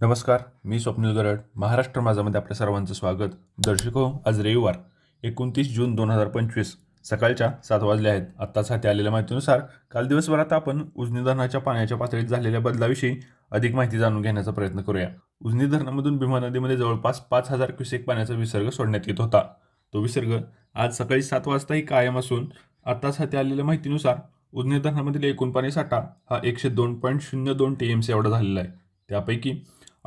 नमस्कार मी स्वप्नील गरड. महाराष्ट्र माझामध्ये आपल्या सर्वांचं स्वागत. दर्शको हो, आज रविवार एकोणतीस जून दोन हजार पंचवीस. सकाळच्या सात वाजले आहेत. आत्ताच हाती आलेल्या माहितीनुसार काल दिवसभरात आपण उजनी धरणाच्या पाण्याच्या पातळीत झालेल्या बदलाविषयी अधिक माहिती जाणून घेण्याचा प्रयत्न करूया. उजनी धरणामधून भीमा नदीमध्ये जवळपास पाच हजार क्युसेक पाण्याचा विसर्ग सोडण्यात येत होता. तो विसर्ग आज सकाळी सात वाजताही कायम असून आत्ताच हाती आलेल्या माहितीनुसार उजनी धरणामधील एकूण पाणी साठा हा एकशे दोन पॉईंट शून्य दोन टी एम सी एवढा झालेला आहे. त्यापैकी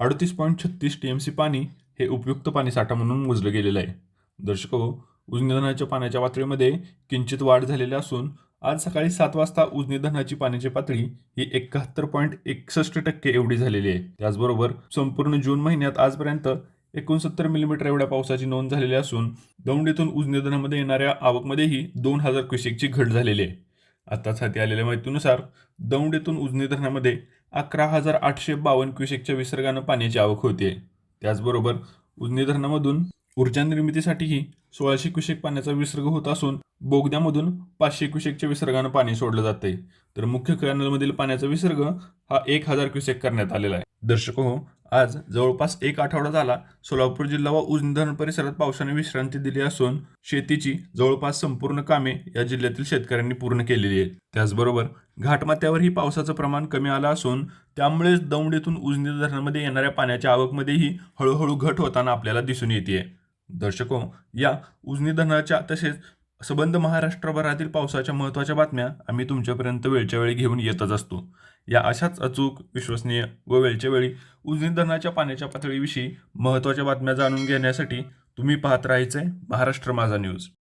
अडतीस पॉईंट छत्तीस टी एम सी पाणी हे उपयुक्त पाणी साठा म्हणून मोजलं गेलेलं आहे. दर्शको हो, उजनी धरणाच्या पाण्याच्या पातळीमध्ये किंचित वाढ झालेली असून आज सकाळी सात वाजता उजनी धरणाची पाण्याची पातळी ही एकाहत्तर पॉईंट एकसष्ट टक्के एवढी झालेली आहे. त्याचबरोबर संपूर्ण जून महिन्यात आजपर्यंत एकोणसत्तर मिलीमीटर एवढ्या पावसाची नोंद झालेली असून दौंडीतून उजनी धरणामध्ये येणाऱ्या आवकमध्येही दोन हजार क्युसेकची घट झालेली आहे. आत्ताच हाती आलेल्या माहितीनुसार दौंड येथून उजनी धरणामध्ये अकरा हजार आठशे बावन्न क्युसेकच्या विसर्गानं पाण्याची आवक होते त्याचबरोबर उजनी धरणामधून ऊर्जा निर्मितीसाठीही सोळाशे क्युसेक पाण्याचा विसर्ग होत असून बोगद्यामधून पाचशे क्युसेकच्या विसर्गानं पाणी सोडलं जाते तर मुख्य कॅनलमधील पाण्याचा विसर्ग हा एक हजार क्युसेक करण्यात आलेला आहे. दर्शक हो आज जवळपास एक आठवडा झाला सोलापूर जिल्हा व उजनी धरण परिसरात पावसाने विश्रांती दिली असून शेतीची जवळपास संपूर्ण कामे या जिल्ह्यातील शेतकऱ्यांनी पूर्ण केलेली आहेत. त्याचबरोबर घाटमाथ्यावरही पावसाचं प्रमाण कमी आलं असून त्यामुळेच दौंड उजनी धरणामध्ये येणाऱ्या पाण्याच्या आवकमध्येही हळूहळू घट होताना आपल्याला दिसून येते दर्शको या उजनी धरणाच्या तसेच संबंध महाराष्ट्रभरातील पावसाच्या महत्त्वाच्या बातम्या आम्ही तुमच्यापर्यंत वेळच्या वेळी घेऊन येतच असतो. या अशाच अचूक विश्वसनीय व वेळच्या वेळी उजनी धरणाच्या पाण्याच्या पातळीविषयी महत्त्वाच्या बातम्या जाणून घेण्यासाठी तुम्ही पाहत राहायचंय महाराष्ट्र माझा न्यूज.